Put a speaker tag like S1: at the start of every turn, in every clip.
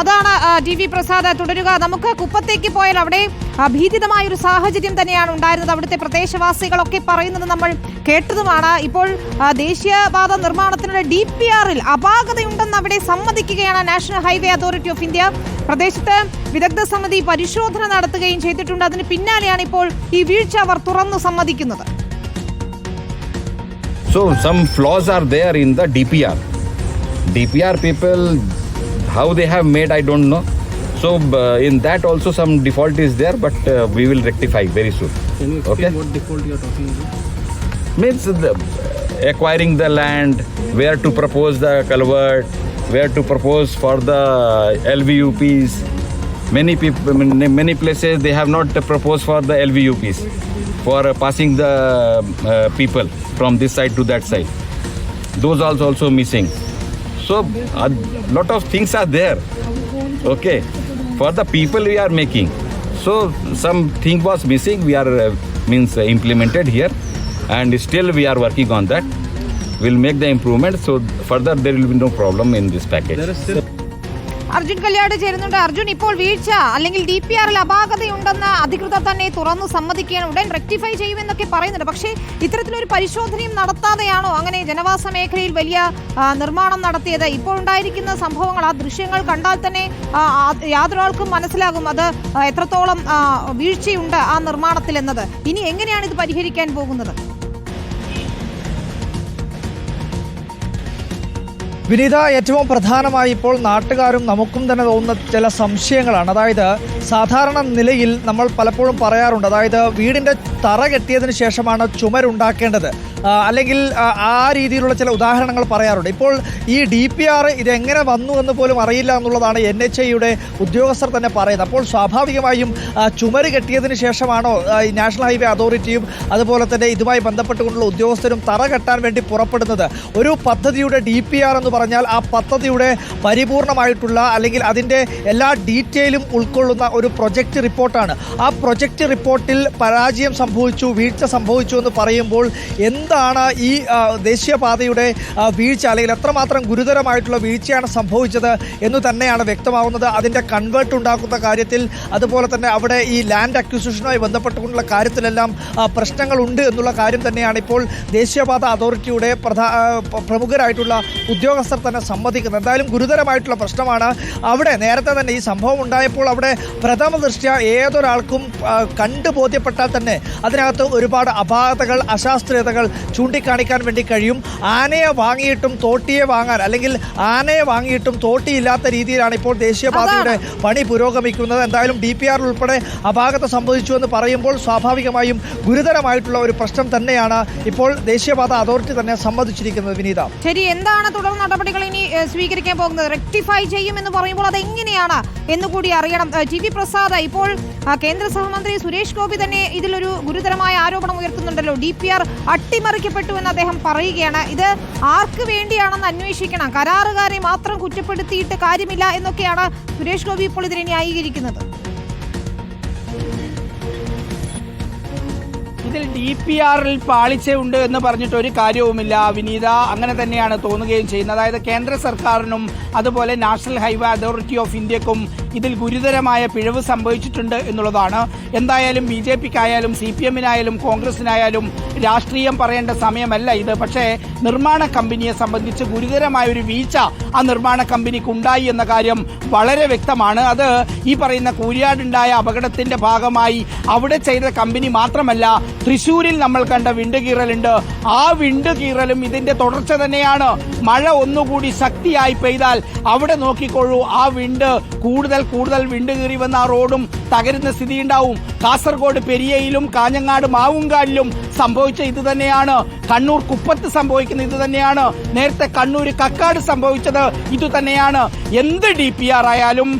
S1: അതാണ് T V Prasad തുടരുക. നമുക്ക് കുപ്പത്തേക്ക് പോയാൽ അവിടെ ഭീതിതമായ ഒരു സാഹചര്യം തന്നെയാണ് ഉണ്ടായിരുന്നത്. അവിടുത്തെ പ്രദേശവാസികളൊക്കെ പറയുന്നത് നമ്മൾ കേട്ടതുമാണ്. ഇപ്പോൾ ദേശീയപാത നിർമ്മാണത്തിനുള്ള ഡി പി ആറിൽ അപാകതയുണ്ടെന്ന് അവിടെ സമ്മതിക്കുകയാണ് National Highway Authority of India. പ്രദേശത്ത് വിദഗ്ധ സമിതി പരിശോധന നടത്തുകയും ചെയ്തിട്ടുണ്ട്. അതിന് പിന്നാലെയാണ് ഇപ്പോൾ ഈ വീഴ്ച അവർ തുറന്നു സമ്മതിക്കുന്നത്.
S2: So some flaws are there in the DPR. DPR people, how they have made, I don't know. So uh, in that also some default is there, but uh, we will rectify very soon.
S3: Can you explain
S2: Okay.
S3: what default you are talking about?
S2: Means the, acquiring the land, where to propose the culvert, where to propose for the LVUPs. Many people, many places they have not proposed for the LVUPs for uh, passing the uh, people from this side to that side. Those also also missing. So a lot of things are there. Okay, for the people we are making. So something was missing. We are uh, means uh, implemented here, and still we are working on that. We'll make the improvement. So further there will be no problem in this package.
S1: Arjun Kalliad ചേരുന്നുണ്ട്. അർജുൻ ഇപ്പോൾ വീഴ്ച അല്ലെങ്കിൽ D P ആറിൽ അപാകതയുണ്ടെന്ന് അധികൃതർ തന്നെ തുറന്നു സമ്മതിക്കുകയാണ്. ഉടൻ rectify ചെയ്യുമെന്നൊക്കെ പറയുന്നുണ്ട്. പക്ഷേ ഇത്തരത്തിലൊരു പരിശോധനയും നടത്താതെയാണോ അങ്ങനെ ജനവാസ മേഖലയിൽ വലിയ നിർമ്മാണം നടത്തിയത്? ഇപ്പോൾ ഉണ്ടായിരിക്കുന്ന സംഭവങ്ങൾ ആ ദൃശ്യങ്ങൾ കണ്ടാൽ തന്നെ യാതൊരാൾക്കും മനസ്സിലാകും അത് എത്രത്തോളം വീഴ്ചയുണ്ട് ആ നിർമ്മാണത്തിൽ എന്നത്. ഇനി എങ്ങനെയാണ് ഇത് പരിഹരിക്കാൻ പോകുന്നത്?
S4: വിനീത ഏറ്റവും പ്രധാനമായി ഇപ്പോൾ നാട്ടുകാരും നമുക്കും തന്നെ തോന്നുന്ന ചില സംശയങ്ങളാണ്. അതായത് സാധാരണ നിലയിൽ നമ്മൾ പലപ്പോഴും പറയാറുണ്ട്. അതായത് വീടിന്റെ തറ കെട്ടിയതിന് ശേഷമാണ് ചുമരുണ്ടാക്കേണ്ടത് അല്ലെങ്കിൽ ആ, രീതിയിലുള്ള ചില ഉദാഹരണങ്ങൾ പറയാറുണ്ട്. ഇപ്പോൾ ഈ ഡി പി ആർ ഇതെങ്ങനെ വന്നു എന്ന് പോലും അറിയില്ല എന്നുള്ളതാണ് എൻ എച്ച് ഐയുടെ ഉദ്യോഗസ്ഥർ തന്നെ പറയുന്നത്. അപ്പോൾ സ്വാഭാവികമായും ചുമര് കെട്ടിയതിന് ശേഷമാണോ നാഷണൽ ഹൈവേ അതോറിറ്റിയും അതുപോലെ തന്നെ ഇതുമായി ബന്ധപ്പെട്ടുകൊണ്ടുള്ള ഉദ്യോഗസ്ഥരും തറ കെട്ടാൻ വേണ്ടി പുറപ്പെടുന്നത്? ഒരു പദ്ധതിയുടെ ഡി പി ആർ എന്ന് പറഞ്ഞാൽ ആ പദ്ധതിയുടെ പരിപൂർണമായിട്ടുള്ള അല്ലെങ്കിൽ അതിന്റെ എല്ലാ ഡീറ്റെയിലും ഉൾക്കൊള്ളുന്ന ഒരു പ്രൊജക്റ്റ് റിപ്പോർട്ടാണ്. ആ പ്രൊജക്റ്റ് റിപ്പോർട്ടിൽ പരാജയം സംഭവിച്ചു വീഴ്ച സംഭവിച്ചു എന്ന് പറയുമ്പോൾ എന്താണ് ഈ ദേശീയപാതയുടെ വീഴ്ച അല്ലെങ്കിൽ എത്രമാത്രം ഗുരുതരമായിട്ടുള്ള വീഴ്ചയാണ് സംഭവിച്ചത് എന്ന് തന്നെയാണ് വ്യക്തമാവുന്നത്. അതിന്റെ കൺവേർട്ട് ഉണ്ടാക്കുന്ന കാര്യത്തിൽ അതുപോലെ തന്നെ അവിടെ ഈ ലാൻഡ് അക്വിസിഷനുമായി ബന്ധപ്പെട്ടുകൊണ്ടുള്ള കാര്യത്തിലെല്ലാം പ്രശ്നങ്ങളുണ്ട് എന്നുള്ള കാര്യം തന്നെയാണ് ഇപ്പോൾ ദേശീയപാത അതോറിറ്റിയുടെ പ്രധാ പ്രമുഖരായിട്ടുള്ള പ്രമുഖരായിട്ടുള്ള ഉദ്യോഗസ്ഥർ തന്നെ സമ്മതിക്കുന്നത് എന്തായാലും ഗുരുതരമായിട്ടുള്ള പ്രശ്നമാണ്. അവിടെ നേരത്തെ തന്നെ ഈ സംഭവം ഉണ്ടായപ്പോൾ അവിടെ പ്രഥമ ദൃഷ്ട്യ ഏതൊരാൾക്കും കണ്ടു ബോധ്യപ്പെട്ടാൽ തന്നെ അതിനകത്ത് ഒരുപാട് അപാകതകൾ അശാസ്ത്രീയതകൾ ചൂണ്ടിക്കാണിക്കാൻ വേണ്ടി കഴിയും. ആനയെ വാങ്ങിയിട്ടും തോട്ടിയെ വാങ്ങാൻ അല്ലെങ്കിൽ ആനയെ വാങ്ങിയിട്ടും തോട്ടിയില്ലാത്ത രീതിയിലാണ് ഇപ്പോൾ ദേശീയപാതയുടെ പണി പുരോഗമിക്കുന്നത്. എന്തായാലും ഡി പി ആർ ഉൾപ്പെടെ അപാകത സംഭവിച്ചു എന്ന് പറയുമ്പോൾ സ്വാഭാവികമായും ഗുരുതരമായിട്ടുള്ള ഒരു പ്രശ്നം തന്നെയാണ് ഇപ്പോൾ ദേശീയപാത അതോറിറ്റി തന്നെ സമ്മതിച്ചിരിക്കുന്നത്. വിനീത.
S1: ശരി എന്താണ് തുടർ നടപടികൾ ഇനി സ്വീകരിക്കാൻ പോകുന്നത്? റെക്ടിഫൈ ചെയ്യും എന്ന് പറയുമ്പോൾ അത് എങ്ങനെയാണ് എന്ന് കൂടി അറിയണം. ജി വി പ്രസാദ് ഇപ്പോൾ കേന്ദ്ര സഹമന്ത്രി സുരേഷ് ഗോപി തന്നെ ഇതിലൊരു ഗുരുതരമായ ആരോപണം ഉയർത്തുന്നുണ്ടല്ലോ. ഡി പി ആർ അട്ടിമറിക്കപ്പെട്ടു എന്ന് അദ്ദേഹം പറയുകയാണ്. ഇത് ആർക്ക് വേണ്ടിയാണെന്ന് അന്വേഷിക്കണം. കരാറുകാരെ മാത്രം കുറ്റപ്പെടുത്തിയിട്ട് കാര്യമില്ല എന്നൊക്കെയാണ് സുരേഷ് ഗോപി ഇപ്പോൾ ഇതിനെ ന്യായീകരിക്കുന്നത്.
S5: ഇതിൽ ഡി പി ആറിൽ പാളിച്ചയുണ്ട് എന്ന് പറഞ്ഞിട്ട് ഒരു കാര്യവുമില്ല. വിനീത അങ്ങനെ തന്നെയാണ് തോന്നുകയും ചെയ്യുന്നത്. അതായത് കേന്ദ്ര സർക്കാരിനും അതുപോലെ നാഷണൽ ഹൈവേ അതോറിറ്റി ഓഫ് ഇന്ത്യക്കും ഇതിൽ ഗുരുതരമായ പിഴവ് സംഭവിച്ചിട്ടുണ്ട് എന്നുള്ളതാണ്. എന്തായാലും ബി ജെ പിക്കായാലും സി പി എമ്മിനായാലും കോൺഗ്രസിനായാലും രാഷ്ട്രീയം പറയേണ്ട സമയമല്ല ഇത്. പക്ഷേ നിർമ്മാണ കമ്പനിയെ സംബന്ധിച്ച് ഗുരുതരമായ ഒരു വീഴ്ച ആ നിർമ്മാണ കമ്പനിക്ക് ഉണ്ടായി എന്ന കാര്യം വളരെ വ്യക്തമാണ്. അത് ഈ പറയുന്ന കൂരിയാടുണ്ടായ അപകടത്തിന്റെ ഭാഗമായി അവിടെ ചെയ്ത കമ്പനി മാത്രമല്ല തൃശൂരിൽ നമ്മൾ കണ്ട വിണ്ടുകീറലുണ്ട്. ആ വിണ്ടുകീറലും ഇതിന്റെ തുടർച്ച തന്നെയാണ്. മഴ ഒന്നുകൂടി ശക്തിയായി പെയ്താൽ അവിടെ നോക്കിക്കൊള്ളൂ ആ വിണ്ട് കൂടുതൽ കൂടുതൽ വിണ്ടുകീറി വന്ന ആ റോഡും തകരുന്ന സ്ഥിതി ഉണ്ടാവും കാസർഗോഡ് പെരിയയിലും കാഞ്ഞങ്ങാട് മാവുങ്കാലിലും സംഭവിച്ച ഇത് തന്നെയാണ്. കണ്ണൂർ കുപ്പത്ത് സംഭവിക്കുന്ന ഇത് തന്നെയാണ്. നേരത്തെ കണ്ണൂർ കക്കാട് സംഭവിച്ചത് ഇത് തന്നെയാണ് എന്ത് ഡി പി ആർ ആയാലും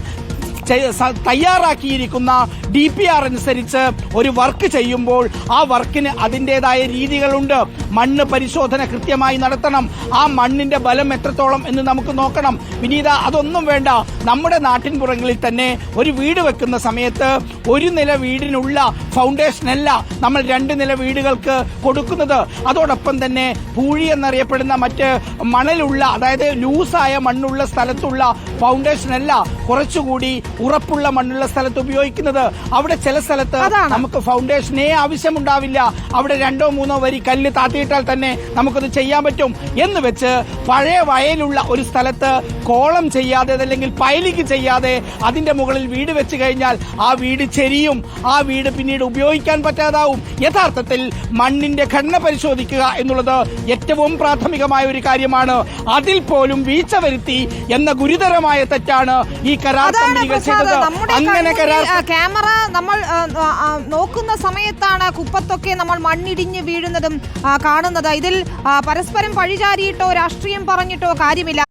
S5: തയ്യാറാക്കിയിരിക്കുന്ന ഡി പി ആർ അനുസരിച്ച് ഒരു വർക്ക് ചെയ്യുമ്പോൾ ആ വർക്കിന് അതിന്റെതായ രീതികളുണ്ട്. മണ്ണ് പരിശോധന കൃത്യമായി നടത്തണം. ആ മണ്ണിന്റെ ബലം എത്രത്തോളം എന്ന് നമുക്ക് നോക്കണം. വിനീത അതൊന്നും വേണ്ട. നമ്മുടെ നാട്ടിൻപുറങ്ങളിൽ തന്നെ ഒരു വീട് വെക്കുന്ന സമയത്ത് ഒരു നില വീടിനുള്ള ഫൗണ്ടേഷൻ അല്ല നമ്മൾ രണ്ട് നില വീടുകൾക്ക് കൊടുക്കുന്നത്. അതോടൊപ്പം തന്നെ പൂഴി എന്നറിയപ്പെടുന്ന മറ്റ് മണലുള്ള അതായത് ലൂസായ മണ്ണുള്ള സ്ഥലത്തുള്ള ഫൗണ്ടേഷൻ അല്ല കുറച്ചുകൂടി ഉറപ്പുള്ള മണ്ണുള്ള സ്ഥലത്ത് ഉപയോഗിക്കുന്നത്. അവിടെ ചില സ്ഥലത്ത് നമുക്ക് ഫൗണ്ടേഷനേ ആവശ്യമുണ്ടാവില്ല. അവിടെ രണ്ടോ മൂന്നോ വരി കല്ല് താത്തിയിട്ടാൽ തന്നെ നമുക്കത് ചെയ്യാൻ പറ്റും. എന്ന് വെച്ച് പഴയ വയലുള്ള ഒരു സ്ഥലത്ത് കോളം ചെയ്യാതെ അല്ലെങ്കിൽ പൈലിക്ക് ചെയ്യാതെ അതിന്റെ മുകളിൽ വീട് വെച്ച് കഴിഞ്ഞാൽ ആ വീട് ചെരിയും. ആ വീട് പിന്നീട് ഉപയോഗിക്കാൻ പറ്റാതാവും. യഥാർത്ഥത്തിൽ മണ്ണിന്റെ ഘടന പരിശോധിക്കുക എന്നുള്ളത് ഏറ്റവും പ്രാഥമികമായ ഒരു കാര്യമാണ്. അതിൽ പോലും വീഴ്ച വരുത്തി എന്ന ഗുരുതരമായ തെറ്റാണ് ഈ കരാർ
S1: അതാണ്
S5: കമ്പനികൾ ചെയ്തത്. അങ്ങനെ കരാർ
S1: ക്യാമറ നമ്മൾ നോക്കുന്ന സമയത്താണ് കുപ്പത്തൊക്കെ നമ്മൾ മണ്ണിടിഞ്ഞ് വീഴുന്നതും കാണുന്നത്. ഇതിൽ പരസ്പരം പഴിചാരിയിട്ടോ രാഷ്ട്രീയം പറഞ്ഞിട്ടോ കാര്യമില്ല.